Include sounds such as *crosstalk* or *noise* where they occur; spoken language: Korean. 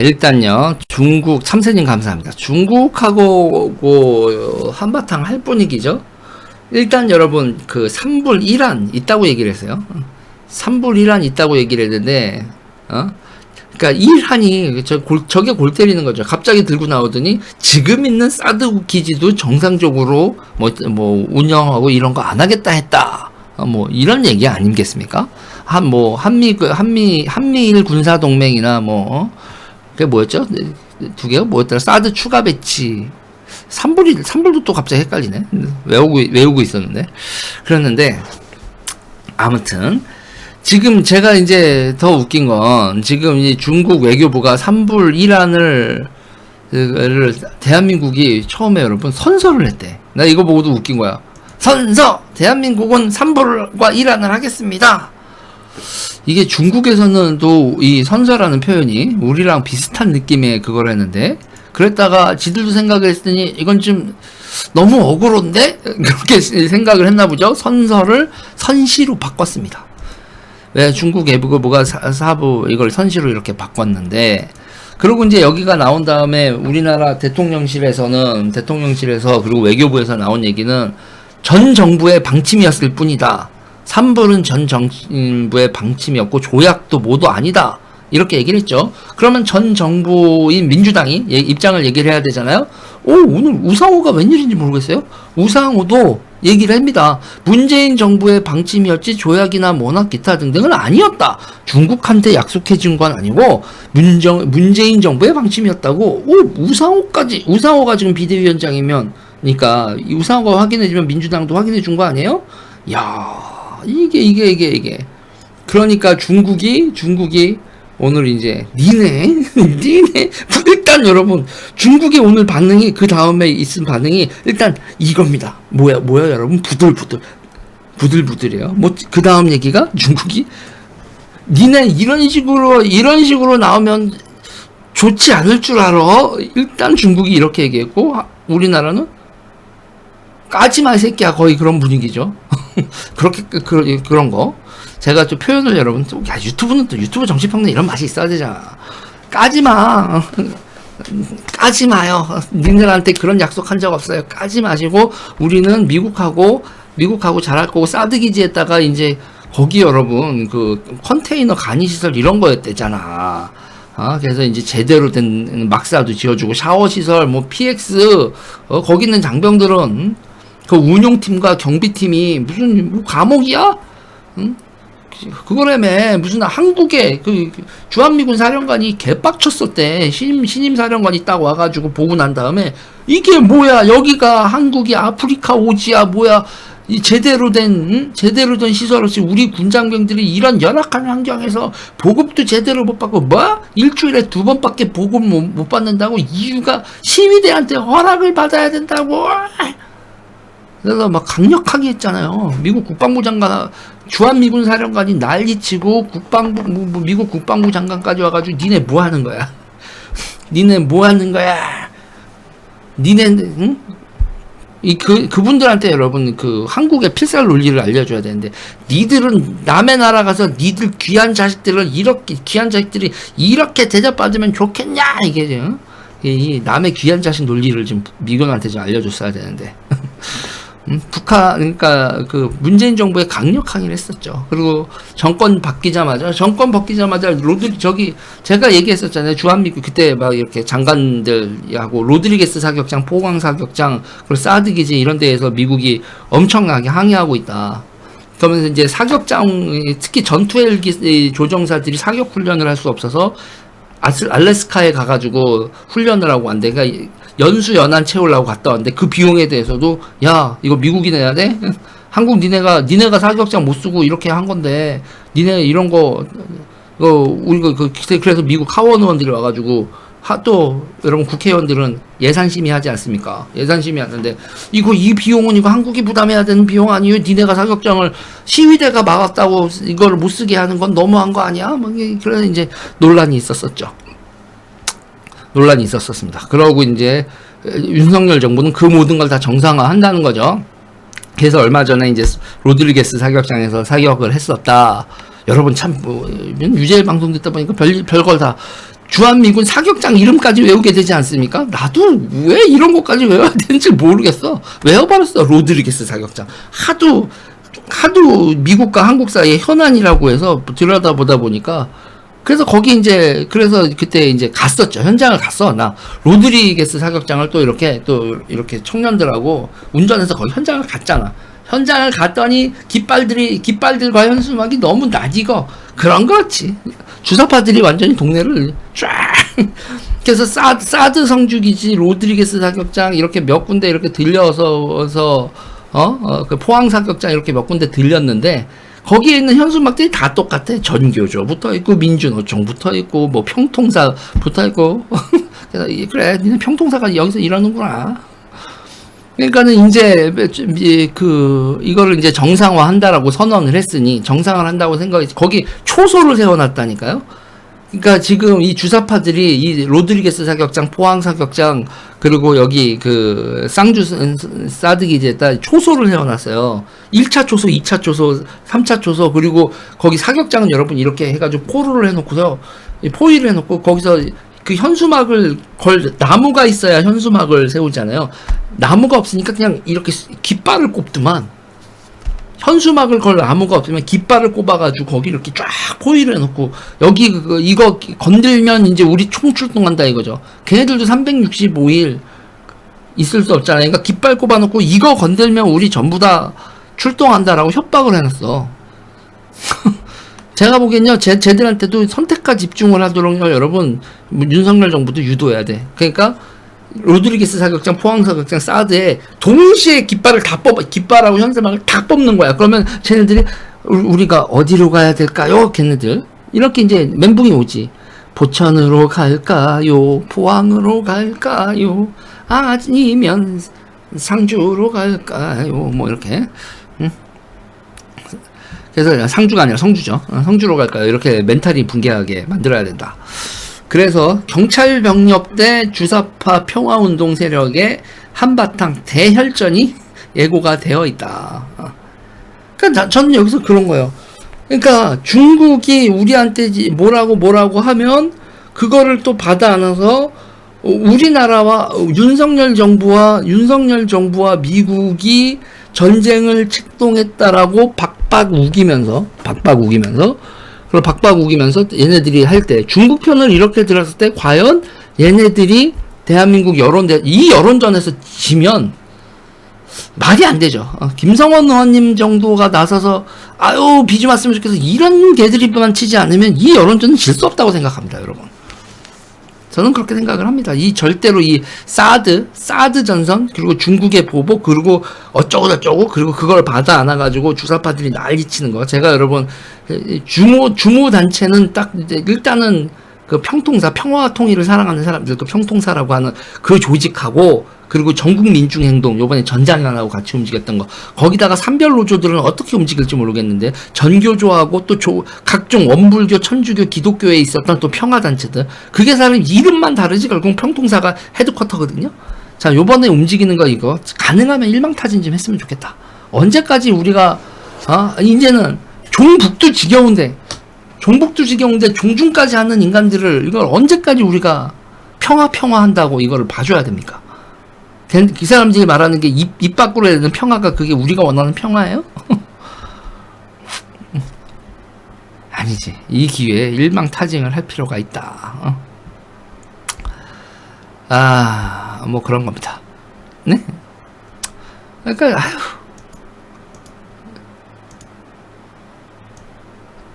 일단요 중국 참새님 감사합니다. 중국하고 그 한바탕 할 분위기죠. 일단 여러분 그 3불 1안 있다고 얘기를 했어요. 3불 1안 있다고 얘기를 했는데 어? 그러니까 1한이 저 골, 저게 골 때리는 거죠. 갑자기 들고 나오더니 지금 있는 사드 기지도 정상적으로 뭐, 뭐 운영하고 이런 거 안 하겠다 했다. 어, 뭐 이런 얘기 아니겠습니까? 한 뭐 한미 그 한미 한미일 군사 동맹이나 뭐 어? 그게 뭐였죠? 두 개가 뭐였더라? 사드 추가 배치. 3불이 3불도 또 갑자기 헷갈리네. 외우고 외우고 있었는데. 그랬는데 아무튼 지금 제가 이제 더 웃긴 건 지금 이 중국 외교부가 3불 이란을 를 대한민국이 처음에 여러분 선서를 했대. 나 이거 보고도 웃긴 거야. 선서! 대한민국은 3불과 이란을 하겠습니다. 이게 중국에서는 또 이 선서라는 표현이 우리랑 비슷한 느낌의 그걸 했는데 그랬다가 지들도 생각을 했더니 이건 좀 너무 억울한데 *laughs* 그렇게 생각을 했나 보죠. 선서를 선시로 바꿨습니다. 왜 중국 사- 사부 이걸 선시로 이렇게 바꿨는데 그리고 이제 여기가 나온 다음에 우리나라 대통령실에서는 대통령실에서 그리고 외교부에서 나온 얘기는 전 정부의 방침이었을 뿐이다. 3불은 전 정부의 방침이었고 조약도 모두 아니다. 이렇게 얘기를 했죠. 그러면 전 정부인 민주당이 예- 입장을 얘기를 해야 되잖아요. 오, 오늘 우상호가 웬일인지 모르겠어요. 우상호도 얘기를 합니다. 문재인 정부의 방침이었지 조약이나 뭐나 기타 등등은 아니었다. 중국한테 약속해 준 건 아니고 문정, 문재인 정부의 방침이었다고. 오, 우상호까지 우상호가 지금 비대위원장이면 그러니까 이 우상호가 확인해 주면 민주당도 확인해 준 거 아니에요? 야, 이게 이게 이게 이게. 그러니까 중국이 중국이 오늘 이제 니네 *laughs* 니네 일단 여러분 중국의 오늘 반응이 그 다음에 있은 반응이 일단 이겁니다. 뭐야 뭐야 여러분 부들부들 부들부들해요. 뭐 그 다음 얘기가 중국이 니네 이런 식으로 이런 식으로 나오면 좋지 않을 줄 알아. 일단 중국이 이렇게 얘기했고 하- 우리나라는 까지마 이 새끼야 거의 그런 분위기죠. *laughs* 그렇게 그, 그, 그런 거. 제가 또 표현을 여러분 또 야, 유튜브는 또 유튜브 정치평론 이런 맛이 있어야 되잖아. 까지마. *laughs* 까지 마요. 니들한테 그런 약속한 적 없어요. 까지 마시고 우리는 미국하고 미국하고 잘할 거고 사드 기지에다가 이제 거기 여러분 그 컨테이너 간이 시설 이런 거였대잖아. 아, 그래서 이제 제대로 된 막사도 지어주고 샤워 시설, 뭐 PX, 어, 거기 있는 장병들은 그 운용팀과 경비팀이 무슨 뭐 감옥이야? 응? 그거라며 무슨 한국에 그 주한미군 사령관이 개빡쳤었대 신임 신임 사령관이 딱 와가지고 보고 난 다음에 이게 뭐야 여기가 한국이 아프리카 오지야 뭐야 이 제대로 된 응? 제대로 된 시설 없이 우리 군장병들이 이런 열악한 환경에서 보급도 제대로 못 받고 뭐 일주일에 두 번밖에 보급 못, 못 받는다고 이유가 시위대한테 허락을 받아야 된다고 그래서 막 강력하게 했잖아요. 미국 국방부 장관, 주한미군 사령관이 난리치고 국방부, 뭐, 뭐 미국 국방부 장관까지 와가지고 니네 뭐 하는 거야? *laughs* 니네 뭐 하는 거야? 니네, 응? 이, 그, 그분들한테 여러분, 그, 한국의 필살 논리를 알려줘야 되는데, 니들은 남의 나라 가서 니들 귀한 자식들을 이렇게, 귀한 자식들이 이렇게 대접받으면 좋겠냐? 이게, 응? 이, 이 남의 귀한 자식 논리를 지금 미군한테 좀 알려줬어야 되는데. 음, 북한 그러니까 그 문재인 정부에 강력 항의를 했었죠. 그리고 정권 바뀌자마자 정권 바뀌자마자 로드 저기 제가 얘기했었잖아요. 주한미군 그때 막 이렇게 장관들하고 로드리게스 사격장, 포광 사격장, 그리고 사드 기지 이런 데에서 미국이 엄청나게 항의하고 있다. 그러면서 이제 사격장 특히 전투 헬기 조종사들이 사격 훈련을 할 수 없어서 알래스카에 가가지고 훈련을 하고 왔는데, 그러니까 연수 연한 채우려고 갔다 왔는데 그 비용에 대해서도 야 이거 미국이 내야 돼? *laughs* 한국 니네가 니네가 사격장 못 쓰고 이렇게 한 건데 니네 이런 거 이거 우리가 그 그래서 미국 하원 의원들이 와가지고 하, 또 여러분 국회의원들은 예산 심의하지 않습니까? 예산 심의하는데 이거 이 비용은 이거 한국이 부담해야 되는 비용 아니에요? 니네가 사격장을 시위대가 막았다고 이걸 못 쓰게 하는 건 너무한 거 아니야? 뭐 그래서 이제 논란이 있었었죠. 논란이 있었었습니다. 그러고 이제 윤석열 정부는 그 모든 걸 다 정상화한다는 거죠. 그래서 얼마 전에 이제 로드리게스 사격장에서 사격을 했었다. 여러분 참 뭐, 유재 방송 듣다 보니까 별 별걸 다 주한미군 사격장 이름까지 외우게 되지 않습니까? 나도 왜 이런 것까지 외워야 되는지 모르겠어. 외워버렸어. 로드리게스 사격장. 하도 하도 미국과 한국 사이에 현안이라고 해서 들여다보다 보니까 그래서 거기 이제 그래서 그때 이제 갔었죠. 현장을 갔어. 나 로드리게스 사격장을 또 이렇게 또 이렇게 청년들하고 운전해서 거기 현장을 갔잖아. 현장을 갔더니 깃발들이 깃발들과 현수막이 너무 낯익어. 그런 거지. 주사파들이 완전히 동네를 쫙. *laughs* 그래서 사, 사드 성주기지 로드리게스 사격장 이렇게 몇 군데 이렇게 들려서 어, 어, 그 포항 사격장 이렇게 몇 군데 들렸는데 거기에 있는 현수막들이 다 똑같아. 전교조 붙어 있고 민주노총 붙어 있고 뭐 평통사 붙어 있고 *laughs* 그래, 니네 평통사가 여기서 일하는구나. 그러니까는 이제 이- 그 이거를 이제 정상화 한다라고 선언을 했으니 정상화를 한다고 생각이 거기 초소를 세워놨다니까요. 그러니까 지금 이 주사파들이 이 로드리게스 사격장, 포항 사격장 그리고 여기 그 쌍주 사드 기지에다 초소를 세워놨어요. 1차 초소, 2차 초소, 3차 초소 그리고 거기 사격장은 여러분 이렇게 해가지고 포로를 해놓고서 이 포위를 해놓고 거기서 그 현수막을 걸 나무가 있어야 현수막을 세우잖아요. 나무가 없으니까 그냥 이렇게 깃발을 꼽더만. 현수막을 걸 나무가 없으면 깃발을 꼽아가지고 거기 이렇게 쫙 포위를 해놓고 여기 그 이거 건들면 이제 우리 총 출동한다 이거죠. 걔네들도 365일 있을 수 없잖아요. 그러니까 깃발 꼽아놓고 이거 건들면 우리 전부 다 출동한다라고 협박을 해놨어. *laughs* 제가 보기엔요, 제, 쟤들한테도 선택과 집중을 하도록 여러분, 뭐 윤석열 정부도 유도해야 돼. 그러니까, 로드리게스 사격장, 포항 사격장, 사드에 동시에 깃발을 다 뽑아, 깃발하고 현수막을 다 뽑는 거야. 그러면 쟤네들이, 우- 우리가 어디로 가야 될까요? 걔네들. 이렇게 이제 멘붕이 오지. 보천으로 갈까요? 포항으로 갈까요? 아니면 상주로 갈까요? 뭐 이렇게. 그래서 상주가 아니라 성주죠. 어, 성주로 갈까요? 이렇게 멘탈이 붕괴하게 만들어야 된다. 그래서 경찰 병력 대 주사파 평화운동 세력의 한바탕 대혈전이 예고가 되어 있다. 어. 그러니까 나- 저는 여기서 그런 거예요. 그러니까 중국이 우리한테 지- 뭐라고 뭐라고 하면 그거를 또 받아 안아서 어, 우리나라와 어, 윤석열 정부와 윤석열 정부와 미국이 전쟁을 책동했다라고 박박 우기면서 박박 우기면서 그리고 박박 우기면서 얘네들이 할 때 중국 편을 이렇게 들었을 때 과연 얘네들이 대한민국 여론 이 여론전에서 지면 말이 안 되죠. 어, 김성원 의원님 정도가 나서서 아유 비좀 왔으면 좋겠어 이런 개드립만 치지 않으면 이 여론전은 질 수 없다고 생각합니다, 여러분. 저는 그렇게 생각을 합니다. 이 절대로 이 사드, 사드 전선, 그리고 중국의 보복, 그리고 어쩌고 저쩌고, 그리고 그걸 받아 안아가지고 주사파들이 난리 치는 거. 제가 여러분, 이 주모, 주모 단체는 딱, 이제 일단은 그 평통사, 평화 통일을 사랑하는 사람들, 그 평통사라고 하는 그 조직하고, 그리고 전국민중행동, 요번에 전장난하고 같이 움직였던 거. 거기다가 산별 노조들은 어떻게 움직일지 모르겠는데, 전교조하고 또 조, 각종 원불교, 천주교, 기독교에 있었던 또 평화단체들. 그게 사람 이름만 다르지, 결국 평통사가 헤드쿼터거든요. 자, 요번에 움직이는 거 이거, 가능하면 일망타진 좀 했으면 좋겠다. 언제까지 우리가, 아, 이제는 종북도 지겨운데, 종북도 지겨운데 종중까지 하는 인간들을 이걸 언제까지 우리가 평화 평화 한다고 이거를 봐줘야 됩니까? 그이 사람들이 말하는 게 입, 입 밖으로 내는 평화가 그게 우리가 원하는 평화예요? *laughs* 아니지. 이 기회에 일망타진을 할 필요가 있다. 어? 아, 뭐 그런 겁니다. 네? 그러니까, 아휴.